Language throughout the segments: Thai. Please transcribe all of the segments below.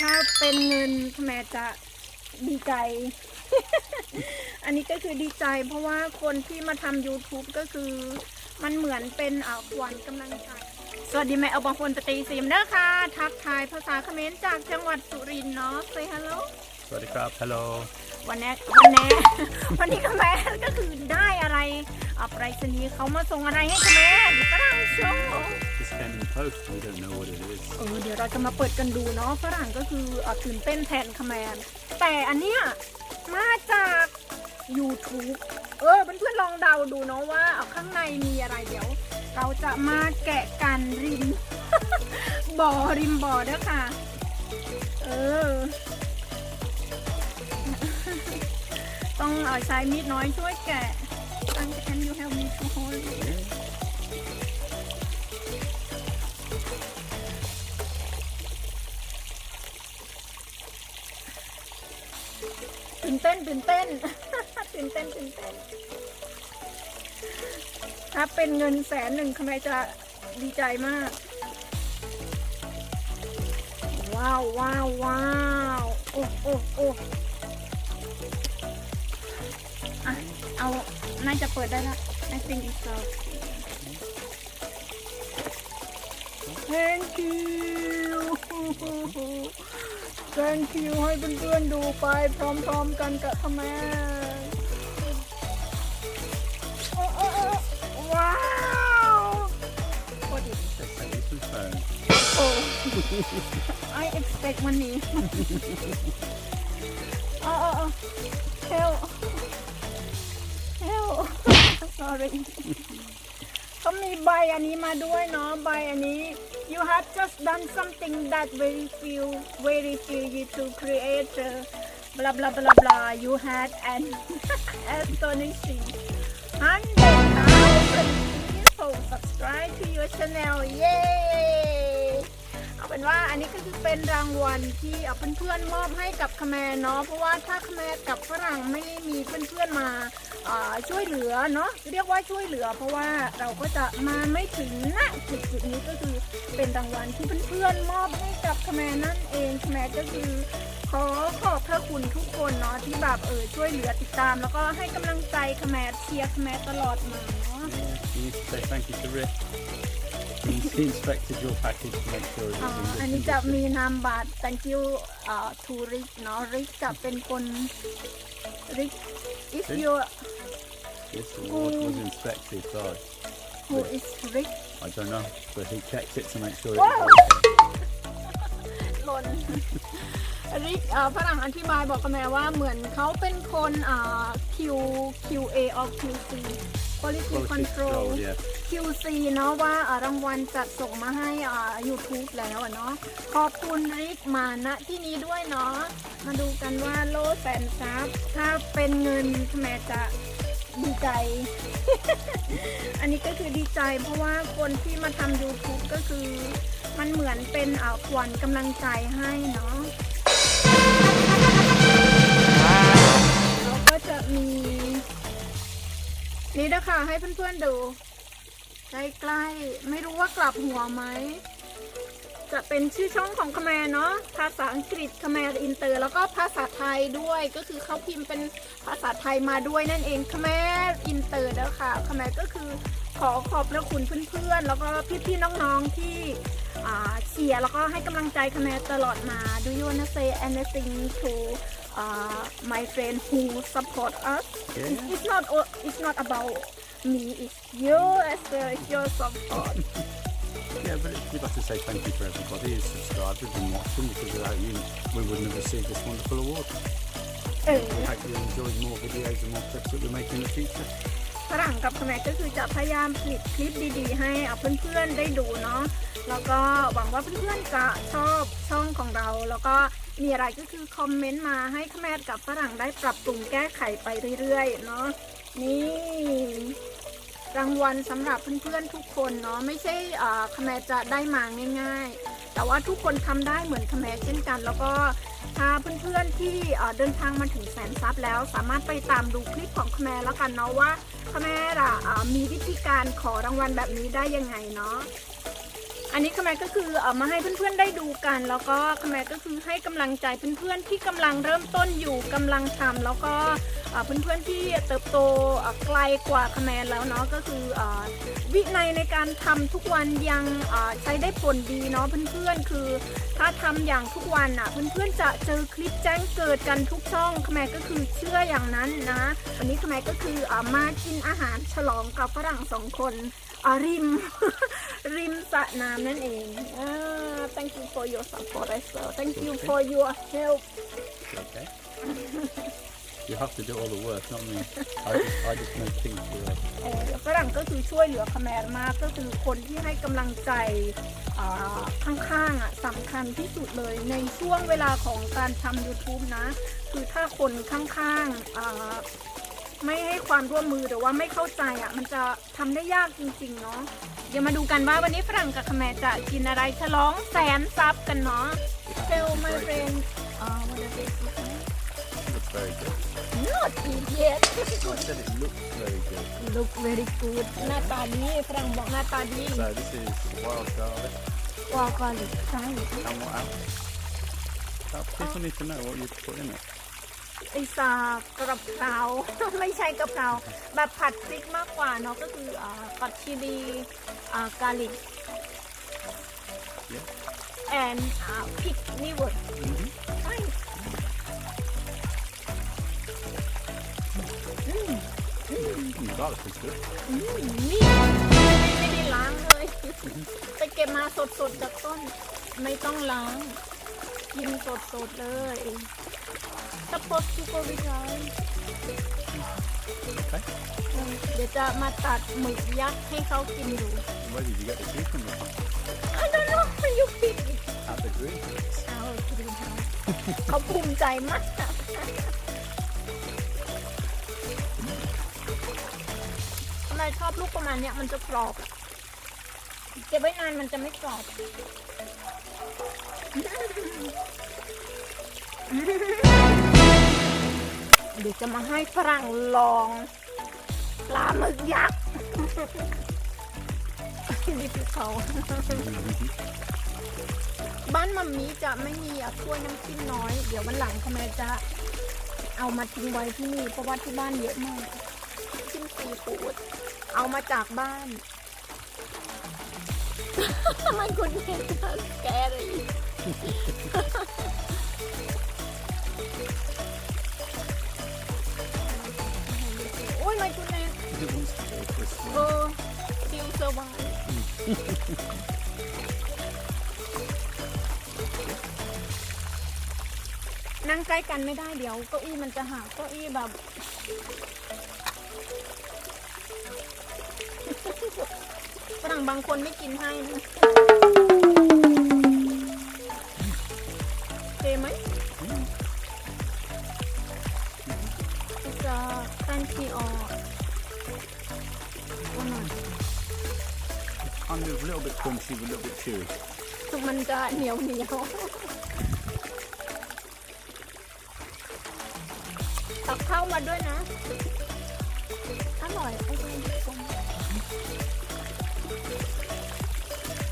ถ้าเป็นเงินแม่จะดีใจ อันนี้ก็คือดีใจ เพราะว่าคนที่มาทำ YouTube ก็คือมันเหมือนเป็นอ่าขวัญกำลังใจ สวัสดีแม่เอาบางคนสตรีซิมเด้อค่ะ ทักทายภาษาเขมรจากจังหวัดสุรินทร์เนาะเซฮัลโหล สวัสดีครับ ฮัลโหล วันนี้วันนี้วันนี้ก็แม่ก็คือได้อะไรอ่าไปรษณีย์เขามาส่งอะไรให้คุณแม่ดิฝรั่งโชว์ Just came in the post. We don't know what it is. เออเดี๋ยวเราจะมาเปิดกันดูเนาะฝรั่งก็คือเอ่อตื่นเต้นแทนคแมนแต่อันเนี้ยมาจาก YouTube เออเพื่อนๆลองเดาดูเนาะว่าเอาข้างในมีอะไรเดี๋ยว เราจะมาแกะกันริม บ่อริมบ่อเด้อค่ะ เออ ต้องเอาใช้มีดน้อยช่วยแกะ Can you help me to hold it? ตื่นเต้นตื่นเต้นตื่นเต้นตื่นเต้น ถ้าเป็นเงินแสนหนึ่งทำไมจะดีใจมาก ว้าวว้าวว้าวโอ้โอ้โอ้ เอา น่าจะเปิดได้ละ I think it's okay Thank you Thank you ให้เพื่อนๆดูไปพร้อมๆกันกับทำไมโอ้โอ้โอ้ว้าว What is this? Oh I expect money. oh, oh, oh. Help. Sorry. ก็มีใบอันนี้มาด้วยเนาะใบอันนี้ you have just done something that very few very few YouTube creator blah blah blah blah you had an astonishing hundred thousand people subscribe to your channel yay เป็นว่าอันนี้ก็คือเป็นรางวัลที่เอาเพื่อนๆมอบให้กับคแมเนาะเพราะว่าถ้าคแมกับฝรั่งไม่มีเพื่อนๆมาอ่าช่วยเหลือเนาะเรียกว่าช่วยเหลือ เพราะว่าเราก็จะมาไม่ถึงณจุดจุดนี้ก็คือเป็นรางวัลที่เพื่อนๆมอบให้กับคแมนนั่นเองคแมก็คือ ขอขอบพระคุณทุกคนเนาะที่แบบเออช่วยเหลือติดตาม แล้วก็ให้กำลังใจคแมนเชียร์คแมนตลอดมาเนาะ Yeah, you need to say thank you to Rick. He's he inspected your package to make sure it อ่า was in อัน good นี้จะ condition. มีนามบัตร thank you อ่า to Rick เนาะ Rick จะเป็นคน Rick if Rick? you This award was inspected by, who is Rick I don't know, but he checked it to make sure it Wow. was okay. หล่น Rick อ่าฝรั่งอธิบายบอกกับแม่ว่าเหมือนเขาเป็นคนอ่า Q QA of QC Quality Quality Control control, yeah. QC เนาะว่าอ่ารางวัลจัดส่งมาให้อ่า YouTube แล้วอะเนาะขอบคุณริกมาณที่นี้ด้วยเนาะมาดูกันว่าโลแสนซับถ้าเป็นเงินแม่จะดีใจ อันนี้ก็คือดีใจเพราะว่าคนที่มาทำ YouTube ก็คือมันเหมือนเป็นอ่าขวัญกำลังใจให้เนาะ ก็จะมี นี่นะคะให้เพื่อนๆดู ใกล้ๆ ไม่รู้ว่ากลับหัวไหม จะเป็นชื่อช่องของคแมเนาะภาษาอังกฤษคแมร์อินเตอร์ แล้วก็ภาษาไทยด้วยก็คือเขาพิมพ์เป็นภาษาไทยมาด้วยนั่นเองคแมร์อินเตอร์แล้วค่ะคแมร์ก็คือขอขอบพระคุณเพื่อนๆ แล้วก็พี่ๆ น้องๆ ที่เชียร์แล้วก็ให้กำลังใจคแมร์ตลอดมา Do you wanna say anything to uh, my friend who support us Yeah. It's, it's not o- it's not about me it's you as well it's your support Yeah, but you've got to say thank you for everybody who's subscribed who's been watching because without you, we wouldn't have received this wonderful award. เออ We hope you enjoy more videos and more clips that we make in the future. ฝรั่งกับคแมก็คือจะพยายามผลิตคลิปดีๆ ให้เอาเพื่อนๆได้ดูเนาะ แล้วก็หวังว่าเพื่อนๆจะชอบช่องของเรา แล้วก็ มีอะไรก็คือคอมเมนต์มาให้คแมกับฝรั่งได้ปรับปรุงแก้ไขไปเรื่อยๆเนาะนี่รางวัลสำหรับเพื่อนๆทุกคนเนาะไม่ใช่อ่าคแมจะได้มาง่าย ๆ แต่ว่าทุกคนทำได้เหมือนคแมเช่นกัน แล้วก็ถ้าเพื่อนๆที่เดินทางมาถึงแสนซับแล้ว สามารถไปตามดูคลิปของคแมแล้วกันเนาะว่าคแม่ล่ะมีวิธีการขอรางวัลแบบนี้ได้ยังไงเนาะ อันนี้ขแมก็คือเอามาให้เพื่อนๆได้ดูกัน แล้วก็ขแมก็คือให้กำลังใจเพื่อนๆที่กำลังเริ่มต้นอยู่กำลังทำแล้วก็เพื่อนๆที่เติบโตไกลกว่าขแมแล้วเนาะก็คืออวินัยในการทำทุกวันยังใช้ได้ผลดีเนาะเพื่อนๆ คือถ้าทำอย่างทุกวันอะเพื่อนๆจะเจอคลิปแจ้งเกิดกันทุกช่องขแมก็คือเชื่ออย่างนั้นนะวันนี้ขแมก็คืออมากินอาหารฉลองกับฝรั่งสองคนอริม ริมสระน้ำนั่นเองอ่า thank you for your support as well thank you for your help Okay. you have to do all the work, not me. I just, I just make things for us. เอ่อฝรั่งก็คือช่วยเหลือขแมรมากก็คือคนที่ให้กำลังใจอ่าข้างๆอะสำคัญที่สุดเลยในช่วงเวลาของการทำ YouTube นะ คือถ้าคนข้างๆอ่าไม่ให้ความร่วมมือหรือว่าไม่เข้าใจอะมันจะทำได้ยากจริงๆเนาะ เดี๋ยวมาดูกันว่าวันนี้ฝรั่งกับขแมรจะกินอะไรฉลองแสนซับกันเนาะ Tell my friend uh, what does it look like? Looks very good. Not eat yet I said it looks very good. look very good หน้าตาดีฝรั่งบอกหน้าตาดี So this is wild garlic. วอลกอลิกใช่ And what else? That people need to know what you put in it. ไอซากระเพราไม่ใช่กระเพราแบบผัดพริกมากกว่าเนาะก็คืออ่าผัดชิลีอ่ากาลิก Yeah. and อ่าพริกนี่เวิร์ด Mm-hmm. ใช่อืม Mm, garlic is good. อืมนี่ไม่ได้ล้างเลย ไปเก็บมาสดๆจากต้น ไม่ต้องล้าง กินสดๆเลย สปอตซูโกวิทาย Okay. เดี๋ยวจะมาตัดหมึกยักษ์ให้เขากินดู Where did you get the cucumber from? I don't know how you pick it At the greenhouse. เอาดูเขาเขาภูมิใจมาก ทำไมชอบลูกประมาณเนี้ยมันจะกรอบ เก็บไว้นานมันจะไม่กรอบ เดี๋ยวจะมาให้ฝรั่งลองปลาหมึกยักษ์นี่คือเขา บ้านมัมมี่จะไม่มีอะถ้วยน้ำจิ้มน้อย เดี๋ยววันหลังคุณแม่จะเอามาทิ้งไว้ที่นี่เพราะว่าที่บ้านเยอะมากจิ้มซีฟู้ดเอามาจากบ้านมันคุณเห็นแกเลย แม่ It wants to go for a swim. เออฟิวเซอร์ไวนั่งใกล้กันไม่ได้เดี๋ยวเก้าอี้มันจะหักเก้าอี้แบบ ฝรั่งบางคนไม่กินให้ crunchy, but a little bit chewy. มันจะเหนียวเหนียวตักข้าวมาด้วยนะ อร่อยไอ้นี่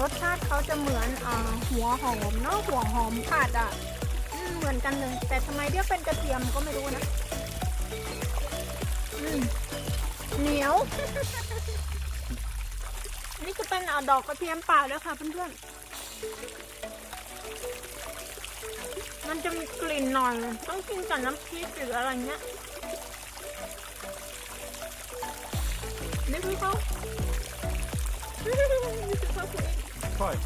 รสชาติเขาจะเหมือนอ่าหัวหอมเนาะหัวหอมผัดอะอืมเหมือนกันเลย แต่ทำไมเรียกเป็นกระเทียมก็ไม่รู้นะ อืมเหนียว นี่จะเป็นอ่าดอกกระเทียมเปล่าแล้วค่ะเพื่อนๆ มันจะมีกลิ่นหน่อย ต้องกินกับน้ำพริกหรืออะไรเงี้ย นี่คือเขานี่คือเขาคุณ Quite.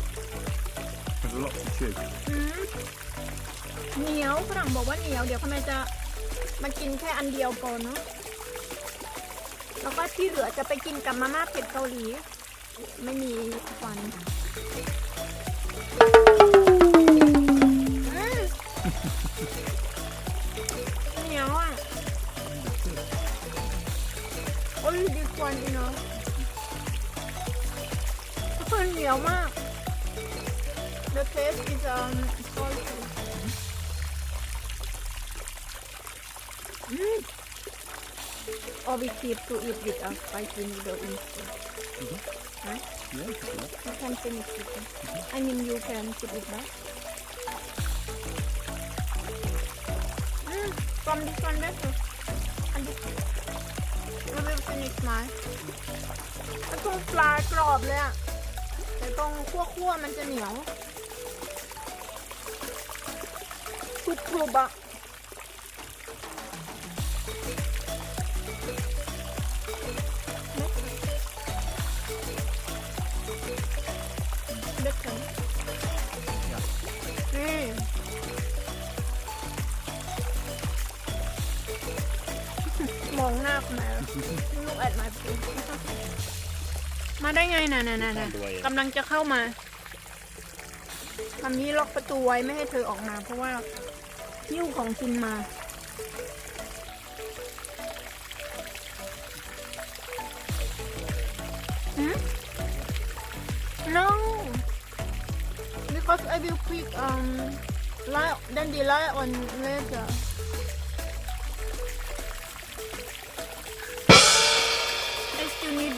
There's a lot to chew. อืมเหนียวฝรั่งบอกว่าเหนียว เดี๋ยวเขาแม่จะมากินแค่อันเดียวก่อนเนาะ แล้วก็ที่เหลือจะไปกินกับมาม่าเผ็ดเกาหลี ไม่มีฟันเหนียวอะโอ้ยดีกว่านี่เนาะมันเหนียวมาก The taste is um salty. Mm. Or we keep to eat with us by spicy noodle instead. Mm -hmm. Right? Yeah, good enough. You can finish it. Mm-hmm. I mean, you can put it back. Mm, from this one better. And this one. we will finish mine. แล้วตรงปลายกรอบเลยอะแต่ตรงขั้วๆมันจะเหนียวกรุบๆอะ มองหน้าคุณแม่ Look at my face มาได้ไงน่ะน่ะน่ะน่ะ Found a way in. กำลังจะเข้ามาทำนี้ล็อกประตูไว้ไม่ให้เธอออกมา เพราะว่าหิ้วของกินมาหืม No because I will pick um lie then the lie on later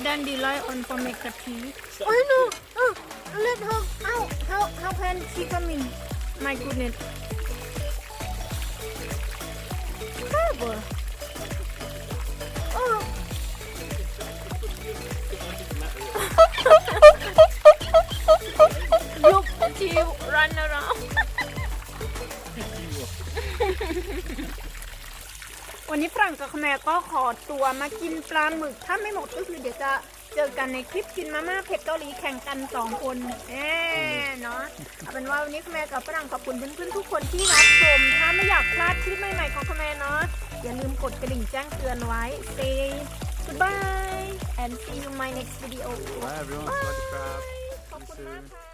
dandelion for make a tea. Oh no! Oh, let her out! How how can she come in? My goodness! Terrible! Oh! Look, she run around. วันนี้ฝรั่งกับขแมก็ขอตัวมากินปลาหมึก ถ้าไม่หมดก็คือเดี๋ยวจะเจอกันในคลิปกินมาม่าเผ็ดเกาหลีแข่งกันสองคนเอ๊เนาะเอาเป็นว่าวันนี้ขแมกับฝรั่งขอบคุณเพื่อนๆทุกคนที่รับชม ถ้าไม่อยากพลาดคลิปใหม่ๆของขแมเนาะอย่าลืมกดกระดิ่งแจ้งเตือนไว้ say goodbye and see you in my next video Bye everyone. Bye. crab. ขอบคุณมากค่ะ